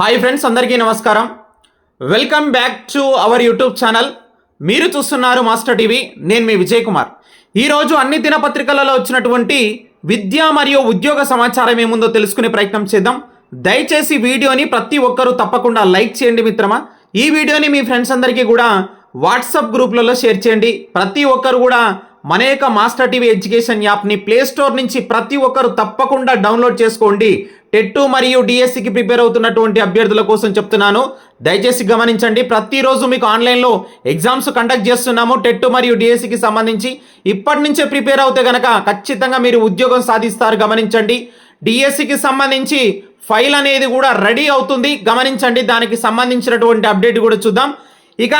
Hi friends అందరికీ నమస్కారం. Welcome back to our YouTube channel. మీరు చూస్తున్నారు మాస్టర్ టీవీ నేను మీ విజయ్ కుమార్. ఈరోజు అన్ని దినపత్రికలలో వచ్చినటువంటి విద్య మరియు ఉద్యోగ సమాచారం ఏముందో తెలుసుకునే ప్రయత్నం చేద్దాం. దయచేసి వీడియోని ప్రతి ఒక్కరూ తప్పకుండా లైక్ చేయండి మిత్రమా. ఈ వీడియోని మీ ఫ్రెండ్స్ అందరికీ కూడా వాట్సాప్ గ్రూప్లలో షేర్ చేయండి. ప్రతి ఒక్కరు కూడా మన యొక్క మాస్టర్ టీవీ ఎడ్యుకేషన్ యాప్ని ప్లే స్టోర్ నుంచి ప్రతి ఒక్కరు తప్పకుండా డౌన్లోడ్ చేసుకోండి. టెట్ మరియు డిఎస్సికి ప్రిపేర్ అవుతున్నటువంటి అభ్యర్థుల కోసం చెప్తున్నాను. దయచేసి గమనించండి ప్రతిరోజు మీకు ఆన్లైన్లో ఎగ్జామ్స్ కండక్ట్ చేస్తున్నాము టెట్ మరియు డిఎస్సికి సంబంధించి. ఇప్పటి నుంచే ప్రిపేర్ అవుతే గనక ఖచ్చితంగా మీరు ఉద్యోగం సాధిస్తారు గమనించండి. డిఎస్సికి సంబంధించి ఫైల్ అనేది కూడా రెడీ అవుతుంది గమనించండి. దానికి సంబంధించినటువంటి అప్డేట్ కూడా చూద్దాం. ఇక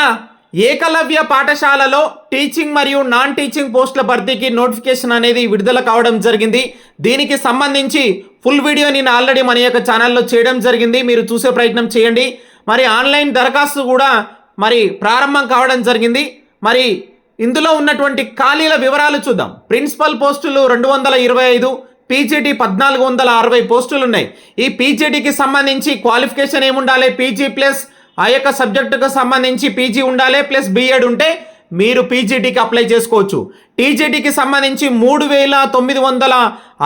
ఏకలవ్య పాఠశాలలో టీచింగ్ మరియు నాన్ టీచింగ్ పోస్టుల భర్తీకి నోటిఫికేషన్ అనేది విడుదల కావడం జరిగింది. దీనికి సంబంధించి ఫుల్ వీడియో నేను ఆల్రెడీ మన యొక్క ఛానల్లో చేయడం జరిగింది. మీరు చూసే ప్రయత్నం చేయండి. మరి ఆన్లైన్ దరఖాస్తు కూడా మరి ప్రారంభం కావడం జరిగింది. మరి ఇందులో ఉన్నటువంటి ఖాళీల వివరాలు చూద్దాం. ప్రిన్సిపల్ పోస్టులు రెండు వందల ఇరవై ఐదు పీజీటీ పద్నాలుగు వందల అరవై పోస్టులు ఉన్నాయి. ఈ పీజీటీకి సంబంధించి క్వాలిఫికేషన్ ఏముండాలి? పీజీ ప్లస్ ఆ యొక్క సబ్జెక్టుకు సంబంధించి పీజీ ఉండాలి ప్లస్ బీఎడ్ ఉంటే మీరు పీజీటీకి అప్లై చేసుకోవచ్చు. టీజీటీకి సంబంధించి మూడు వేల తొమ్మిది వందల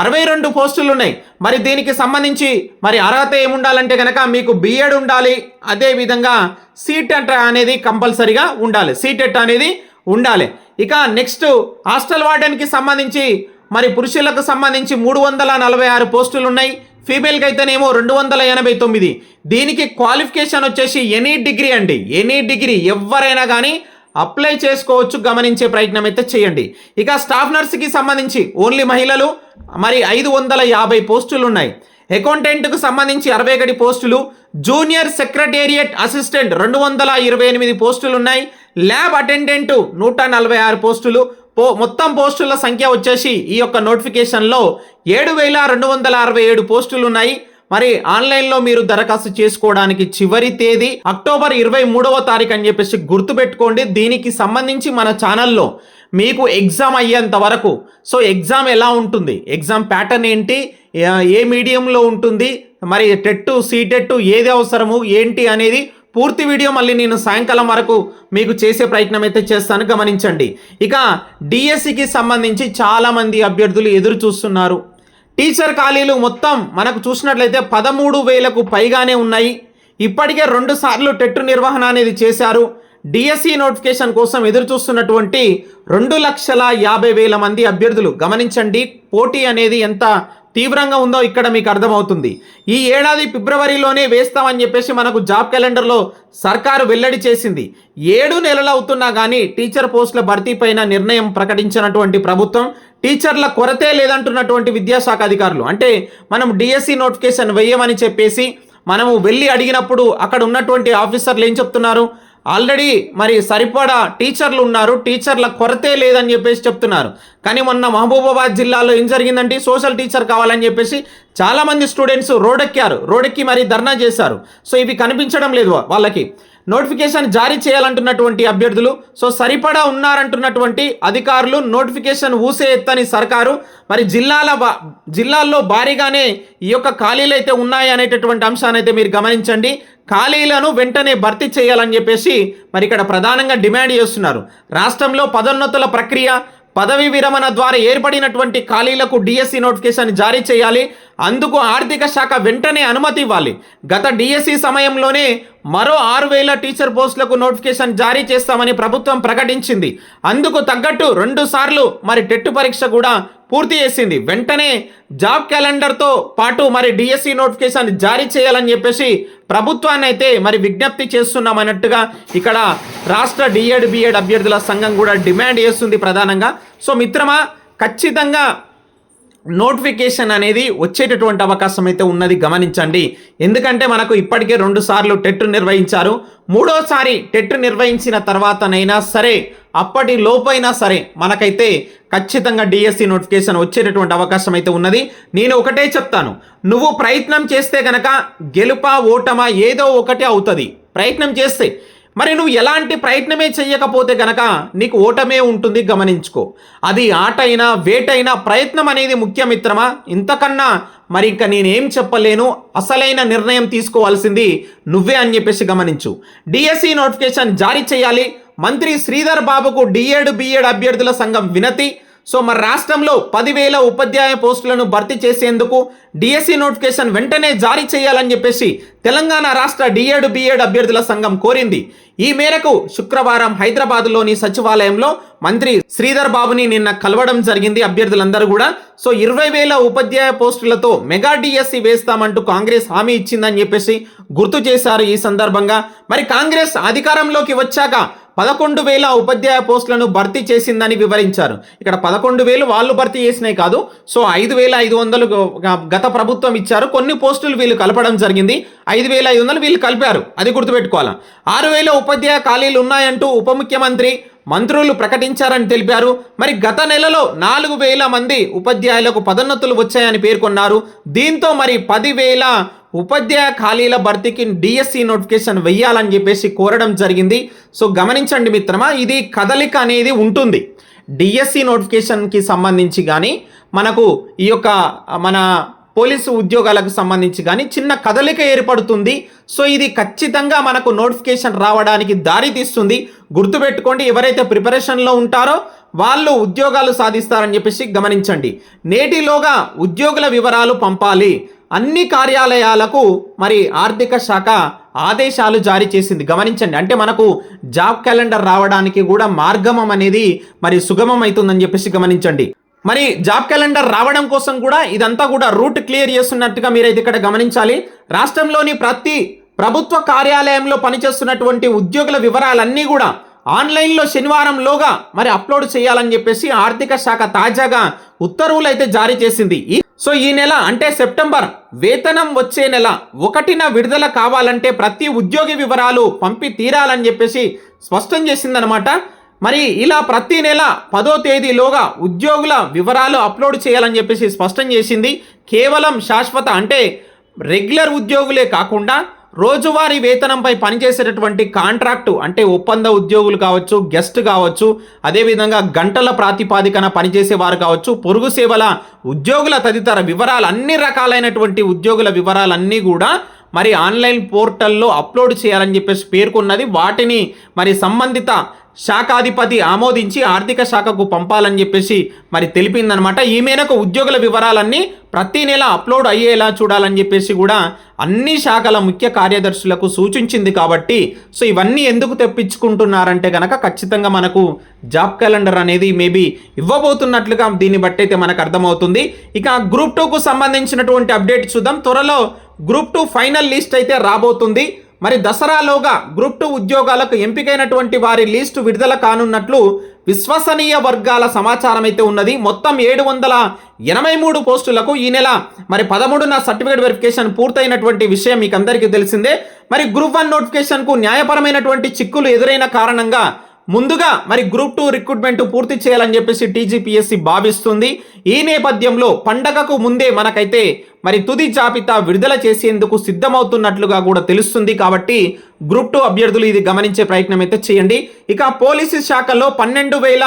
అరవై రెండు పోస్టులు ఉన్నాయి. మరి దీనికి సంబంధించి మరి అర్హత ఏముండాలంటే కనుక మీకు బీఎడ్ ఉండాలి అదేవిధంగా సీటెట్ అనేది కంపల్సరీగా ఉండాలి. సీటెట్ అనేది ఉండాలి. ఇక నెక్స్ట్ హాస్టల్ వార్డెన్కి సంబంధించి మరి పురుషులకు సంబంధించి మూడు వందల నలభై ఆరు పోస్టులు ఉన్నాయి ఫీమేల్కి అయితేనేమో రెండు వందల ఎనభై తొమ్మిది. దీనికి క్వాలిఫికేషన్ వచ్చేసి ఎనీ డిగ్రీ అండి. ఎనీ డిగ్రీ ఎవరైనా కానీ అప్లై చేసుకోవచ్చు గమనించే ప్రయత్నం అయితే చేయండి. ఇక స్టాఫ్ నర్స్కి సంబంధించి ఓన్లీ మహిళలు మరి ఐదు వందల యాభై పోస్టులు ఉన్నాయి అకౌంటెంట్కు సంబంధించి అరవై ఒకటి పోస్టులు జూనియర్ సెక్రటేరియట్ అసిస్టెంట్ రెండు వందల ఇరవై ఎనిమిది పోస్టులు ఉన్నాయి ల్యాబ్ అటెండెంట్ నూట నలభై ఆరు పోస్టులు పో మొత్తం పోస్టుల సంఖ్య వచ్చేసి ఈ యొక్క నోటిఫికేషన్లో ఏడు వేల రెండు వందల అరవై ఏడు పోస్టులు ఉన్నాయి మరి ఆన్లైన్లో మీరు దరఖాస్తు చేసుకోవడానికి చివరి తేదీ అక్టోబర్ ఇరవై మూడవ తారీఖు అని చెప్పేసి గుర్తుపెట్టుకోండి. దీనికి సంబంధించి మన ఛానల్లో మీకు ఎగ్జామ్ అయ్యేంత వరకు సో ఎగ్జామ్ ఎలా ఉంటుంది ఎగ్జామ్ ప్యాటర్న్ ఏంటి ఏ- మీడియంలో ఉంటుంది మరి టెట్టు సీటెట్టు ఏది అవసరము ఏంటి అనేది పూర్తి వీడియో మళ్ళీ నేను సాయంకాలం వరకు మీకు చేసే ప్రయత్నం అయితే చేస్తాను. గమనించండి. ఇక డిఎస్సికి సంబంధించి చాలామంది అభ్యర్థులు ఎదురు చూస్తున్నారు. టీచర్ ఖాళీలు మొత్తం మనకు చూసినట్లయితే పదమూడు వేలకు పైగానే ఉన్నాయి. ఇప్పటికే రెండు సార్లు టెట్ నిర్వహణ అనేది చేశారు. డిఎస్సి నోటిఫికేషన్ కోసం ఎదురు చూస్తున్నటువంటి రెండు లక్షల యాభై వేల మంది అభ్యర్థులు. గమనించండి పోటీ అనేది ఎంత తీవ్రంగా ఉందో ఇక్కడ మీకు అర్థమవుతుంది. ఈ ఏడాది ఫిబ్రవరిలోనే వేస్తామని చెప్పేసి మనకు జాబ్ క్యాలెండర్లో సర్కారు వెల్లడి చేసింది. ఏడు నెలలు అవుతున్నా కానీ టీచర్ పోస్టుల భర్తీ పైన నిర్ణయం ప్రకటించినటువంటి ప్రభుత్వం టీచర్ల కొరతే లేదంటున్నటువంటి విద్యాశాఖ అధికారులు. అంటే మనం డిఎస్సి నోటిఫికేషన్ వేయమని చెప్పేసి మనము వెళ్ళి అడిగినప్పుడు అక్కడ ఉన్నటువంటి ఆఫీసర్లు ఏం చెప్తున్నారు? ఆల్రెడీ మరి సరిపడా టీచర్లు ఉన్నారు టీచర్ల కొరతే లేదని చెప్పేసి చెప్తున్నారు. కానీ మొన్న మహబూబాబాద్ జిల్లాలో ఏం జరిగిందంటే సోషల్ టీచర్ కావాలని చెప్పేసి చాలామంది స్టూడెంట్స్ రోడెక్కారు. రోడెక్కి మరి ధర్నా చేశారు. సో ఇవి కనిపించడం లేదు వాళ్ళకి. నోటిఫికేషన్ జారీ చేయాలంటున్నటువంటి అభ్యర్థులు. సో సరిపడా ఉన్నారంటున్నటువంటి అధికారులు నోటిఫికేషన్ ఊసే ఎత్తని సర్కారు. మరి జిల్లాల జిల్లాల్లో భారీగానే ఈ యొక్క ఖాళీలు అయితే ఉన్నాయి అనేటటువంటి అంశాన్ని అయితే మీరు గమనించండి. ఖాళీలను వెంటనే భర్తీ చేయాలని చెప్పేసి మరి ఇక్కడ ప్రధానంగా డిమాండ్ చేస్తున్నారు. రాష్ట్రంలో పదోన్నతుల ప్రక్రియ పదవి విరమణ ద్వారా ఏర్పడినటువంటి ఖాళీలకు డిఎస్సి నోటిఫికేషన్ జారీ చేయాలి. అందుకు ఆర్థిక శాఖ వెంటనే అనుమతి ఇవ్వాలి. గత డిఎస్సి సమయంలోనే మరో ఆరు వేల టీచర్ పోస్టులకు నోటిఫికేషన్ జారీ చేస్తామని ప్రభుత్వం ప్రకటించింది. అందుకు తగ్గట్టు రెండు సార్లు మరి టెట్ పరీక్ష కూడా పూర్తి చేసింది. వెంటనే జాబ్ క్యాలెండర్తో పాటు మరి డిఎస్సి నోటిఫికేషన్ జారీ చేయాలని చెప్పేసి ప్రభుత్వాన్ని అయితే మరి విజ్ఞప్తి చేస్తున్నామన్నట్టుగా ఇక్కడ రాష్ట్ర డిఎడ్ బిఎడ్ అభ్యర్థుల సంఘం కూడా డిమాండ్ చేస్తుంది ప్రధానంగా. సో మిత్రమా ఖచ్చితంగా నోటిఫికేషన్ అనేది వచ్చేటటువంటి అవకాశం అయితే ఉన్నది గమనించండి. ఎందుకంటే మనకు ఇప్పటికే రెండు సార్లు టెట్ నిర్వహించారు. మూడోసారి టెట్ నిర్వహించిన తర్వాతనైనా సరే అప్పటి లోపైనా సరే మనకైతే ఖచ్చితంగా డిఎస్సి నోటిఫికేషన్ వచ్చేటటువంటి అవకాశం అయితే ఉన్నది. నేను ఒకటే చెప్తాను. నువ్వు ప్రయత్నం చేస్తే కనుక గెలుపా ఓటమా ఏదో ఒకటి అవుతుంది. ప్రయత్నం చేస్తే. మరి నువ్వు ఎలాంటి ప్రయత్నమే చేయకపోతే గనక నీకు ఓటమే ఉంటుంది గమనించుకో. అది ఆటైనా వేటైనా ప్రయత్నం అనేది ముఖ్యమిత్రమా? ఇంతకన్నా మరి ఇంకా నేనేం చెప్పలేను? అసలైన నిర్ణయం తీసుకోవాల్సింది నువ్వే అని చెప్పేసి గమనించు. డిఎస్సి నోటిఫికేషన్ జారీ చేయాలి. మంత్రి శ్రీధర్ బాబుకు డిఎడ్ బిఎడ్ అభ్యర్థుల సంఘం వినతి. సో మరి రాష్ట్రంలో పదివేల ఉపాధ్యాయ పోస్టులను భర్తీ చేసేందుకు డిఎస్సి నోటిఫికేషన్ వెంటనే జారీ చేయాలని చెప్పేసి తెలంగాణ రాష్ట్ర డిఎడ్ బిఎడ్ అభ్యర్థుల సంఘం కోరింది. ఈ మేరకు శుక్రవారం హైదరాబాద్లోని సచివాలయంలో మంత్రి శ్రీధర్ బాబుని నిన్న కలవడం జరిగింది అభ్యర్థులందరూ కూడా. సో ఇరవై వేల ఉపాధ్యాయ పోస్టులతో మెగా డిఎస్సి వేస్తామంటూ కాంగ్రెస్ హామీ ఇచ్చిందని చెప్పేసి గుర్తు చేశారు ఈ సందర్భంగా. మరి కాంగ్రెస్ అధికారంలోకి వచ్చాక పదకొండు వేల ఉపాధ్యాయ పోస్టులను భర్తీ చేసిందని వివరించారు. ఇక్కడ పదకొండు వేలు వాళ్ళు భర్తీ చేసినాయి కాదు. సో ఐదు వేల ఐదు వందలు గత ప్రభుత్వం ఇచ్చారు. కొన్ని పోస్టులు వీళ్ళు కలపడం జరిగింది. ఐదు వేల ఐదు వందలు వీళ్ళు కలిపారు. అది గుర్తుపెట్టుకోవాలి. ఆరు వేల ఉపాధ్యాయ ఖాళీలు ఉన్నాయంటూ ఉప ముఖ్యమంత్రి మంత్రులు ప్రకటించారని తెలిపారు. మరి గత నెలలో నాలుగు వేల మంది ఉపాధ్యాయులకు పదోన్నతులు వచ్చాయని పేర్కొన్నారు. దీంతో మరి పదివేల ఉపాధ్యాయ ఖాళీల భర్తీకి డిఎస్సి నోటిఫికేషన్ వెయ్యాలని చెప్పేసి కోరడం జరిగింది. సో గమనించండి మిత్రమా ఇది కదలిక అనేది ఉంటుంది. డిఎస్సి నోటిఫికేషన్కి సంబంధించి కానీ మనకు ఈ యొక్క మన పోలీసు ఉద్యోగాలకు సంబంధించి కానీ చిన్న కదలిక ఏర్పడుతుంది. సో ఇది ఖచ్చితంగా మనకు నోటిఫికేషన్ రావడానికి దారి తీస్తుంది. గుర్తుపెట్టుకోండి ఎవరైతే ప్రిపరేషన్లో ఉంటారో వాళ్ళు ఉద్యోగాలు సాధిస్తారని చెప్పేసి గమనించండి. నేటిలోగా ఉద్యోగుల వివరాలు పంపాలి. అన్ని కార్యాలయాలకు మరి ఆర్థిక శాఖ ఆదేశాలు జారీ చేసింది. గమనించండి అంటే మనకు జాబ్ క్యాలెండర్ రావడానికి కూడా మార్గమం అనేది మరి సుగమం అవుతుందని చెప్పేసి గమనించండి. మరి జాబ్ క్యాలెండర్ రావడం కోసం కూడా ఇదంతా కూడా రూట్ క్లియర్ చేస్తున్నట్టుగా మీరైతే ఇక్కడ గమనించాలి. రాష్ట్రంలోని ప్రతి ప్రభుత్వ కార్యాలయంలో పనిచేస్తున్నటువంటి ఉద్యోగుల వివరాలన్నీ కూడా ఆన్లైన్లో శనివారంలోగా మరి అప్లోడ్ చేయాలని చెప్పేసి ఆర్థిక శాఖ తాజాగా ఉత్తర్వులు అయితే జారీ చేసింది. ఈ సో ఈ నెల అంటే సెప్టెంబర్ వేతనం వచ్చే నెల ఒకటిన విడుదల కావాలంటే ప్రతి ఉద్యోగి వివరాలు పంపి తీరాలని చెప్పేసి స్పష్టం చేసిందనమాట. మరి ఇలా ప్రతి నెల పదో తేదీలోగా ఉద్యోగుల వివరాలు అప్లోడ్ చేయాలని చెప్పేసి స్పష్టం చేసింది. కేవలం శాశ్వత అంటే రెగ్యులర్ ఉద్యోగులే కాకుండా రోజువారీ వేతనంపై పనిచేసేటటువంటి కాంట్రాక్టు అంటే ఒప్పంద ఉద్యోగులు కావచ్చు గెస్ట్ కావచ్చు అదేవిధంగా గంటల ప్రాతిపాదికన పనిచేసే వారు కావచ్చు పొరుగు సేవల ఉద్యోగుల తదితర వివరాలు అన్ని రకాలైనటువంటి ఉద్యోగుల వివరాలన్నీ కూడా మరి ఆన్లైన్ పోర్టల్లో అప్లోడ్ చేయాలని చెప్పేసి పేర్కొన్నది. వాటిని మరి సంబంధిత శాఖాధిపతి ఆమోదించి ఆర్థిక శాఖకు పంపాలని చెప్పేసి మరి తెలిపిందనమాట. ఈ మేరకు ఉద్యోగుల వివరాలన్నీ ప్రతి నెల అప్లోడ్ అయ్యేలా చూడాలని చెప్పేసి కూడా అన్ని శాఖల ముఖ్య కార్యదర్శులకు సూచించింది కాబట్టి సో ఇవన్నీ ఎందుకు తెప్పించుకుంటున్నారంటే కనుక ఖచ్చితంగా మనకు జాబ్ క్యాలెండర్ అనేది మేబీ ఇవ్వబోతున్నట్లుగా దీన్ని బట్టి అయితే మనకు అర్థమవుతుంది. ఇక గ్రూప్ టూకు సంబంధించినటువంటి అప్డేట్ చూద్దాం. త్వరలో గ్రూప్ టూ ఫైనల్ లిస్ట్ అయితే రాబోతుంది. మరి దసరాలోగా గ్రూప్ టూ ఉద్యోగాలకు ఎంపికైనటువంటి వారి లిస్టు విడుదల కానున్నట్లు విశ్వసనీయ వర్గాల సమాచారం అయితే ఉన్నది. మొత్తం ఏడు వందల ఎనభై మూడు పోస్టులకు ఈ నెల మరి పదమూడున సర్టిఫికేట్ వెరిఫికేషన్ పూర్తయినటువంటి విషయం మీకు అందరికీ తెలిసిందే. మరి గ్రూప్ వన్ నోటిఫికేషన్కు న్యాయపరమైనటువంటి చిక్కులు ఎదురైన కారణంగా ముందుగా మరి గ్రూప్ టూ రిక్రూట్మెంట్ పూర్తి చేయాలని చెప్పేసి టీజీపీఎస్సీ భావిస్తుంది. ఈ నేపథ్యంలో పండగకు ముందే మనకైతే మరి తుది జాబితా విడుదల చేసేందుకు సిద్ధమవుతున్నట్లుగా కూడా తెలుస్తుంది. కాబట్టి గ్రూప్ టూ అభ్యర్థులు ఇది గమనించే ప్రయత్నం అయితే చేయండి. ఇక పోలీసు శాఖలో పన్నెండు వేల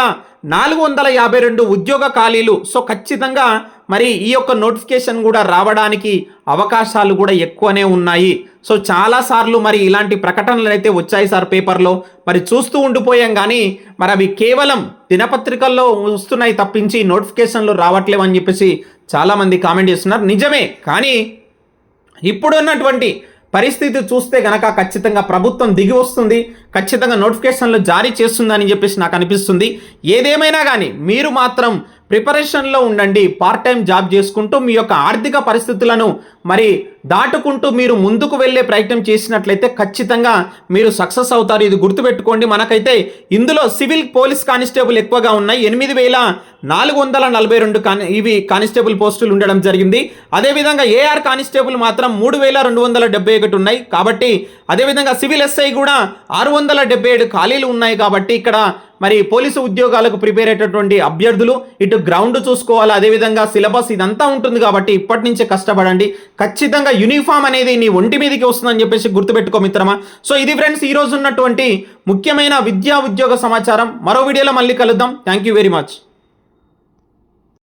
నాలుగు వందల యాభై రెండు ఉద్యోగ ఖాళీలు. సో ఖచ్చితంగా మరి ఈ యొక్క నోటిఫికేషన్ కూడా రావడానికి అవకాశాలు కూడా ఎక్కువనే ఉన్నాయి. సో చాలాసార్లు మరి ఇలాంటి ప్రకటనలు అయితే వచ్చాయి సార్ పేపర్లో. మరి చూస్తూ ఉండిపోయాం కానీ మరి అవి కేవలం దినపత్రికల్లో వస్తున్నాయి తప్పించి నోటిఫికేషన్లు రావట్లేవు అని చెప్పేసి చాలామంది కామెంట్ చేస్తున్నారు. నిజమే కానీ ఇప్పుడున్నటువంటి పరిస్థితి చూస్తే గనక ఖచ్చితంగా ప్రభుత్వం దిగి వస్తుంది ఖచ్చితంగా నోటిఫికేషన్లు జారీ చేస్తుందని చెప్పేసి నాకు అనిపిస్తుంది. ఏదేమైనా కానీ మీరు మాత్రం ప్రిపరేషన్లో ఉండండి పార్ట్ టైం జాబ్ చేసుకుంటూ మీ యొక్క ఆర్థిక పరిస్థితులను మరి దాటుకుంటూ మీరు ముందుకు వెళ్ళే ప్రయత్నం చేసినట్లయితే ఖచ్చితంగా మీరు సక్సెస్ అవుతారు. ఇది గుర్తుపెట్టుకోండి. మనకైతే ఇందులో సివిల్ పోలీస్ కానిస్టేబుల్ ఎక్కువగా ఉన్నాయి. ఎనిమిది వేల నాలుగు వందల నలభై రెండు కాని ఇవి కానిస్టేబుల్ పోస్టులు ఉండడం జరిగింది. అదేవిధంగా ఏఆర్ కానిస్టేబుల్ మాత్రం మూడు వేల రెండు వందల డెబ్బై ఒకటి ఉన్నాయి. కాబట్టి అదేవిధంగా సివిల్ ఎస్ఐ కూడా ఆరు వందల డెబ్బై ఏడు ఖాళీలు ఉన్నాయి. కాబట్టి ఇక్కడ మరి పోలీసు ఉద్యోగాలకు ప్రిపేర్ అయ్యేటటువంటి అభ్యర్థులు ఇటు గ్రౌండ్ చూసుకోవాలి అదేవిధంగా సిలబస్ ఇదంతా ఉంటుంది కాబట్టి ఇప్పటి నుంచే కష్టపడండి. ఖచ్చితంగా యూనిఫామ్ అనేది నీ ఒంటి మీదకి వస్తుందని చెప్పేసి గుర్తుపెట్టుకో మిత్రమా. సో ఇది ఫ్రెండ్స్ ఈ రోజు ఉన్నటువంటి ముఖ్యమైన విద్యా ఉద్యోగ సమాచారం. మరో వీడియోలో మళ్ళీ కలుద్దాం. Thank you very much